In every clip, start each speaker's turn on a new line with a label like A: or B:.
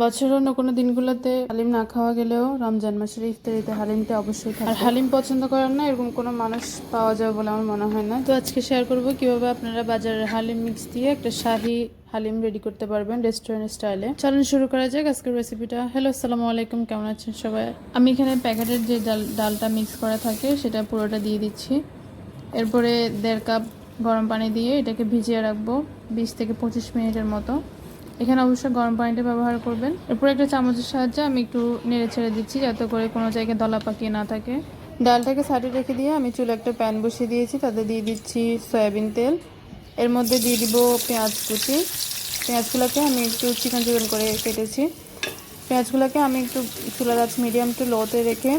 A: বছরের অন্য কোনো দিনগুলোতে হালিম না খাওয়া গেলেও রমজান মাসের ইফতারিতে হালিমটা অবশ্যই খায় আর হালিম পছন্দ করেন না, এরকম কোনো মানুষ পাওয়া যাবে বলে আমার মনে হয় না। তো আজকে শেয়ার করব কীভাবে আপনারা বাজারের হালিম মিক্স দিয়ে একটা শাহি হালিম রেডি করতে পারবেন রেস্টুরেন্ট স্টাইলে চলুন শুরু করা যাক আজকের রেসিপিটা হ্যালো আসসালামু আলাইকুম, কেমন আছেন সবাই? আমি এখানে প্যাকেটের যে ডাল, ডালটা মিক্স করা থাকে, সেটা পুরোটা দিয়ে দিচ্ছি। এরপরে দেড় কাপ গরম পানি দিয়ে এটাকে ভিজিয়ে রাখব, বিশ থেকে পঁচিশ মিনিটের মতো। এখানে অবশ্যই গরম পানিটা ব্যবহার করবেন। এরপর একটা চামচের সাহায্যে আমি একটু নেড়ে ছেড়ে দিচ্ছি যাতে করে কোনো জায়গায় দলা পাকিয়ে না থাকে। ডালটাকে সাইডে রেখে দিয়ে আমি চুলে একটা প্যান বসিয়ে দিয়েছি, তাতে দিয়ে দিচ্ছি সয়াবিন তেল। এর মধ্যে দিয়ে দিব পেঁয়াজ কুচি। পেঁয়াজগুলোকে আমি একটু চিকন চিকন করে কেটেছি। পেঁয়াজগুলোকে আমি একটু চুলার আঁচ মিডিয়াম টু লোতে রেখে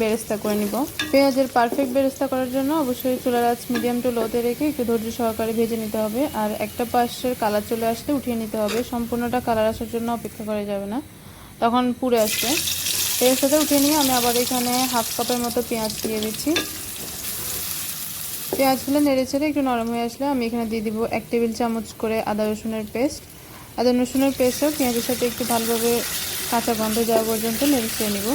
A: বেরেস্তা করে নিব। পেঁয়াজের পারফেক্ট বেরেস্তা করার জন্য অবশ্যই চুলার আঁচ মিডিয়াম টু লোতে রেখে একটু ধৈর্য সহকারে ভেজে নিতে হবে। আর একটা পাশের কালার চলে আসলে উঠিয়ে নিতে হবে। সম্পূর্ণটা কালার আসার জন্য অপেক্ষা করা যাবে না। তখন পুড়ে আসবে। বেরেস্তাটা উঠিয়ে নিয়ে আমি আবার এখানে হাফ কাপের মতো পেঁয়াজ দিয়ে দিচ্ছি। পেঁয়াজগুলো নেড়ে ছেড়ে একটু নরম হয়ে আসলে আমি এখানে দিয়ে দিব এক টেবিল চামচ করে আদা রসুনের পেস্ট। আদা রসুনের পেস্টও পেঁয়াজের সাথে একটু ভালোভাবে কাঁচা গন্ধ যাওয়া পর্যন্ত নেড়ে ছেড়ে নিব।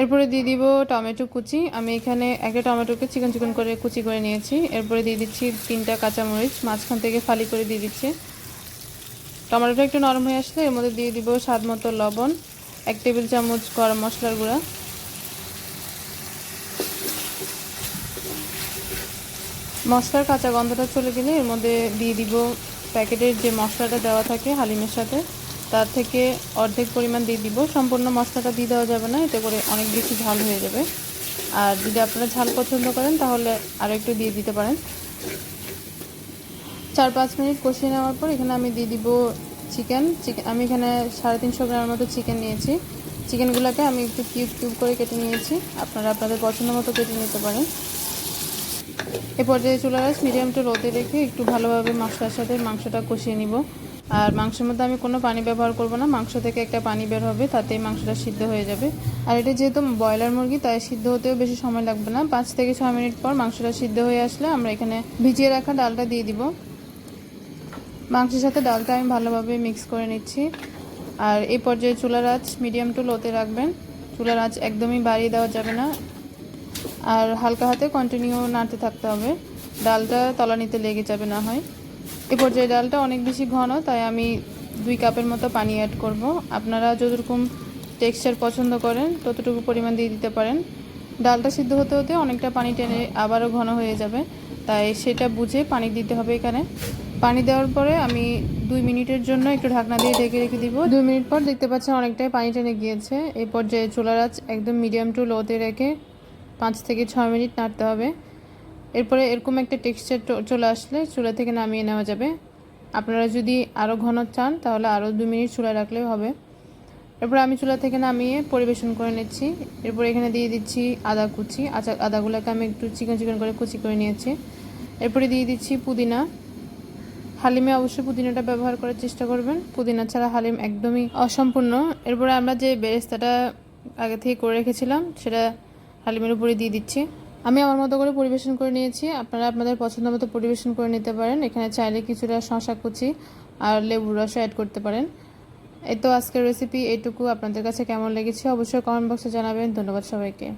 A: এরপরে দিয়ে দিব টমেটো কুচি। আমি এখানে একটা টমেটোকে চিকন চিকন করে কুচি করে নিয়েছি। এরপরে দিয়ে দিচ্ছি তিনটা কাঁচামরিচ, মাঝখান থেকে ফালি করে দিয়ে দিচ্ছি। টমেটোটা একটু নরম হয়ে আসলে এর মধ্যে দিয়ে দিব স্বাদ মতো লবণ, এক টেবিল চামচ গরম মশলার গুঁড়া। মশলার কাঁচা গন্ধটা চলে গেলে এর মধ্যে দিয়ে দিব প্যাকেটের যে মশলাটা দেওয়া থাকে হালিমের সাথে। তার থেকে অর্ধেক পরিমাণ দিয়ে দিব। সম্পূর্ণ মশলাটা দিয়ে দেওয়া যাবে না, এতে করে অনেক বেশি ঝাল হয়ে যাবে। আর যদি আপনারা ঝাল পছন্দ করেন, তাহলে আরও একটু দিয়ে দিতে পারেন। চার পাঁচ মিনিট কষিয়ে নেওয়ার পর এখানে আমি দিয়ে দিব চিকেন। চিকেন আমি এখানে সাড়ে তিনশো গ্রামের মতো চিকেন নিয়েছি। চিকেনগুলোকে আমি একটু কিউব কিউব করে কেটে নিয়েছি। আপনারা আপনাদের পছন্দ মতো কেটে নিতে পারেন। এ পর্যায়ে চুলা রাস মিডিয়াম টু লোতে রেখে একটু ভালোভাবে মশলার সাথে মাংসটা কষিয়ে নিব। আর মাংসের মধ্যে আমি কোনো পানি ব্যবহার করব না। মাংস থেকে একটা পানি বের হবে, তাতেই মাংসটা সিদ্ধ হয়ে যাবে। আর এটা যেহেতু ব্রয়লার মুরগি, তাই সিদ্ধ হতেও বেশি সময় লাগবে না। পাঁচ থেকে ছয় মিনিট পর মাংসটা সিদ্ধ হয়ে আসলে আমরা এখানে ভিজিয়ে রাখা ডালটা দিয়ে দিব। মাংসের সাথে ডালটা আমি ভালোভাবে মিক্স করে নিচ্ছি। আর এই পর্যায়ে চুলার আঁচ মিডিয়াম টু লোতে রাখবেন। চুলার আঁচ একদমই বাড়িয়ে দেওয়া যাবে না। আর হালকা হাতে কন্টিনিউ নাড়তে থাকতে হবে। ডালটা তলানিতে লেগে যাবে না হয়। এ পর্যায়ে ডালটা অনেক বেশি ঘন, তাই আমি দুই কাপের মতো পানি অ্যাড করব। আপনারা যতরকম টেক্সচার পছন্দ করেন, ততটুকু পরিমাণ দিয়ে দিতে পারেন। ডালটা সিদ্ধ হতে হতে অনেকটা পানি টেনে আবারও ঘন হয়ে যাবে, তাই সেটা বুঝে পানি দিতে হবে এখানে। পানি দেওয়ার পরে আমি দুই মিনিটের জন্য একটু ঢাকনা দিয়ে ঢেকে রেখে দিব। দুই মিনিট পর দেখতে পাচ্ছেন অনেকটাই পানি টেনে গিয়েছে। এই পর্যায়ে চুলার আঁচ একদম মিডিয়াম টু লোতে রেখে পাঁচ থেকে ছয় মিনিট নাড়তে হবে। এরপরে এরকম একটা টেক্সচার চলে আসলে চুলা থেকে নামিয়ে নেওয়া যাবে। আপনারা যদি আরও ঘন চান তাহলে আরও দু মিনিট চুলায় রাখলেও হবে। এরপর আমি চুলা থেকে নামিয়ে পরিবেশন করে নিচ্ছি। এরপর এখানে দিয়ে দিচ্ছি আদা কুচি। আচা, আদাগুলোকে আমি একটু চিকন চিকন করে কুচি করে নিয়েছি। এরপরে দিয়ে দিচ্ছি পুদিনা। হালিমে অবশ্যই পুদিনাটা ব্যবহার করার চেষ্টা করবেন। পুদিনা ছাড়া হালিম একদমই অসম্পূর্ণ। এরপরে আমরা যে বেরেস্তাটা আগে থেকে করে রেখেছিলাম, সেটা হালিমের উপরে দিয়ে দিচ্ছি। আমি আমার মতো করে পরিবেশন করে নিয়েছি। আপনারা আপনাদের পছন্দ মতো পরিবেশন করে নিতে পারেন। এখানে চাইলে কিছুটা শশা কুচি আর লেবুর রসও অ্যাড করতে পারেন। এই তো আজকের রেসিপি এটুকু। আপনাদের কাছে কেমন লেগেছে অবশ্যই কমেন্ট বক্সে জানাবেন। ধন্যবাদ সবাইকে।